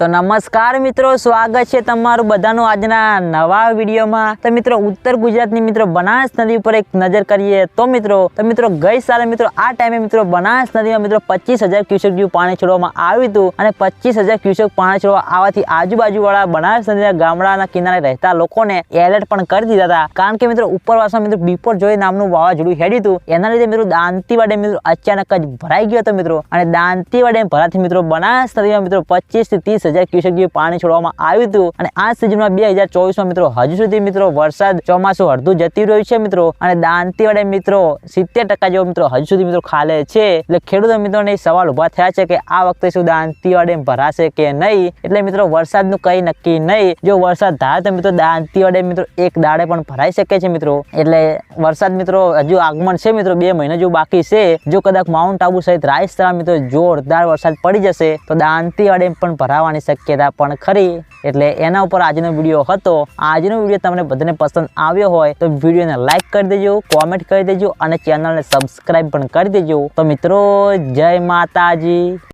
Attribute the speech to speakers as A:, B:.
A: તો નમસ્કાર મિત્રો, સ્વાગત છે તમારું બધાનું આજના નવા વિડીયોમાં. તો મિત્રો, ઉત્તર ગુજરાતની મિત્રો બનાસ નદી ઉપર એક નજર કરીએ તો મિત્રો તો મિત્રો ગઈ સાલે મિત્રો આ ટાઈમે મિત્રો બનાસ નદીમાં મિત્રો પચીસ હજાર ક્યુસેક જેવું પાણી છોડવામાં આવ્યું હતું અને પચીસ હજાર ક્યુસેક પાણી છોડવા આવવાથી આજુબાજુવાળા બનાસ નદીના ગામડાના કિનારે રહેતા લોકોને એલર્ટ પણ કરી દીધા હતા. કારણ કે મિત્રો, ઉપરવાસમાં મિત્રો બીપોર જોઈ નામનું વાવાઝોડું હેડ્યું હતું. એના લીધે મિત્રો દાંતીવાડે મિત્રો અચાનક જ ભરાઈ ગયો હતો મિત્રો. અને દાંતીવાડે ભરાથી મિત્રો બનાસ નદીમાં મિત્રો પચીસથી ત્રીસ હજાર ક્યુસેક જેવું પાણી છોડવામાં આવ્યું હતું. અને આ સિઝનમાં બે હજાર મિત્રો, હજુ સુધી મિત્રો, વરસાદ ચોમાસું અડધું જતી રહ્યું છે મિત્રો. અને દાંતીવાડે મિત્રો, સિત્તેર ટકા જેવો મિત્રો, હજુ સુધી મિત્રો ખાલે છે. એટલે ખેડૂતો મિત્રોને સવાલ ઊભા થયા છે કે આ વખતે શું દાંતીવાડે ભરાશે કે નહીં? એટલે મિત્રો, વરસાદનું કંઈ નક્કી નહીં. જો વરસાદ થાય તો મિત્રો, દાંતીવાડે મિત્રો, એક દાડે પણ ભરાઈ શકે છે મિત્રો. એટલે વરસાદ મિત્રો, હજુ આગમન છે મિત્રો, બે મહિના જો બાકી છે. જો કદાચ માઉન્ટ આબુ સહિત રાજસ્થાન મિત્રો, જોરદાર વરસાદ પડી જશે, તો દાંતીવાડે પણ ભરાવાની શક્યતા પણ ખરી. એટલે એના ઉપર આજનો વીડિયો હતો. આજનો વીડિયો તમને બધાને પસંદ આવ્યો હોય તો વિડીયોને લાઇક કરી દેજો કોમેન્ટ કરી દેજો અને ચેનલને સબસ્ક્રાઈબ પણ કરી દેજો. તો મિત્રો, જય માતાજી.